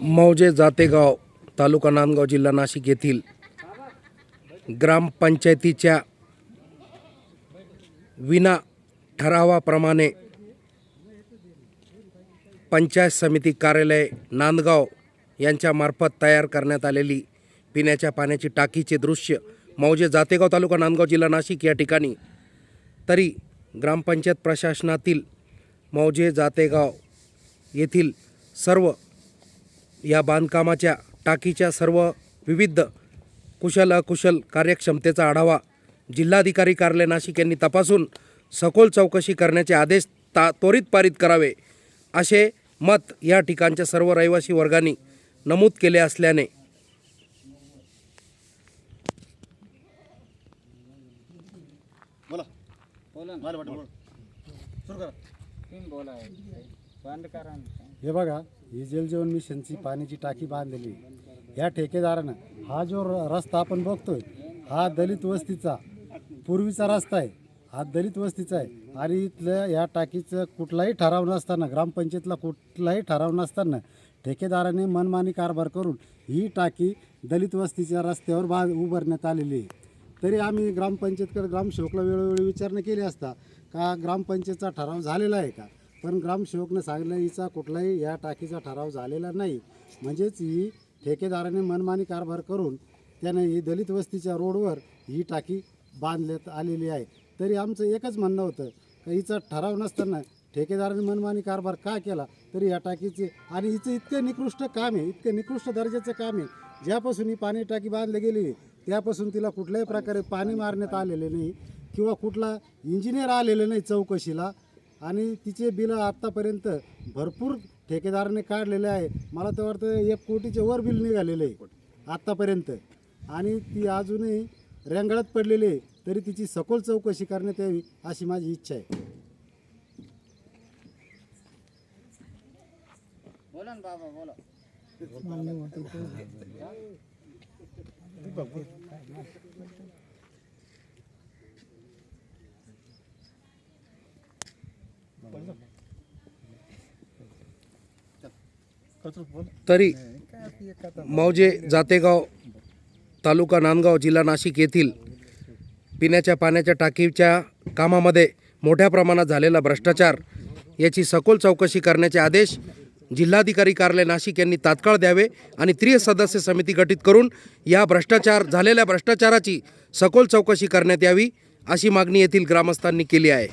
मौजे जातेगाव तालुका नांदगाव जिल्हा नाशिक येथील ग्रामपंचायतीच्या विना ठरावाप्रमाणे पंचायत समिती कार्यालय नांदगाव यांच्यामार्फत तयार करण्यात आलेली पिण्याच्या पाण्याची टाकीचे दृश्य मौजे जातेगाव तालुका नांदगाव जिल्हा नाशिक या ठिकाणी. तरी ग्रामपंचायत प्रशासनातील मौजे जातेगाव येथील सर्व या बांधकामाच्या टाकीच्या सर्व विविध कुशल अकुशल कार्यक्षमतेचा आढावा जिल्हाधिकारी कार्यालय नाशिक यांनी तपासून सखोल चौकशी करण्याचे आदेश ता त्वरित पारित करावे असे मत या ठिकाणच्या सर्व रहिवासी वर्गांनी नमूद केले असल्याने बोला. बोला हे बघा ही जलजीवन मिशनची पाण्याची टाकी बांधलेली या ठेकेदारानं हा जो र- रस्ता आपण बघतोय हा दलित वस्तीचा पूर्वीचा रस्ता आहे. हा दलित वस्तीचा आहे. आणि इथलं या टाकीचं कुठलाही ठराव नसताना ग्रामपंचायतला कुठलाही ठराव नसताना ठेकेदाराने मनमानी कारभार करून ही टाकी दलित वस्तीच्या रस्त्यावर बा उभारण्यात आलेली आहे. तरी आम्ही ग्रामपंचायतकडे ग्रामसेवकला वेळोवेळी विचारणा केली असता का ग्रामपंचायतचा ठराव झालेला आहे का? पण ग्रामसेवकनं सांगितलं हिचा कुठलाही या टाकीचा ठराव झालेला नाही. म्हणजेच ही ठेकेदाराने मनमानी कारभार करून त्याने ही दलित वस्तीच्या रोडवर ही टाकी बांधण्यात आलेली आहे. तरी आमचं एकच म्हणणं होतं का हिचा ठराव नसताना ठेकेदाराने मनमानी कारभार का केला? तरी या टाकीचे आणि हिचं इतकं निकृष्ट काम आहे इतकं निकृष्ट दर्जाचं काम आहे. ज्यापासून ही पाणी टाकी बांधली गेली त्यापासून तिला कुठल्याही प्रकारे पाणी मारण्यात आलेले नाही किंवा कुठला इंजिनियर आलेले नाही चौकशीला आणि तिचे बिलं आत्तापर्यंत भरपूर ठेकेदाराने काढलेले आहे. मला तर वाटतं एक कोटीच्या वर बिल निघालेलं आहे आत्तापर्यंत आणि ती अजूनही रेंगाळत पडलेली आहे तरी तिची सखोल चौकशी करण्यात यावी अशी माझी इच्छा आहे. बोला ना बाबा बोला. तरी मौजे जातेगाव तालुका नांदगाव जिल्हा नाशिक येथील पिण्याच्या पाण्याच्या टाकीच्या कामामध्ये मोठ्या प्रमाणात झालेला भ्रष्टाचार याची सखोल चौकशी करण्याचे आदेश जिल्हाधिकारी कार्यालय नाशिक यांनी तात्काळ द्यावे आणि त्रिसदस्य समिती गठीत करून या भ्रष्टाचार झालेल्या भ्रष्टाचाराची सखोल चौकशी करण्यात यावी अशी मागणी येथील ग्रामस्थांनी केली आहे.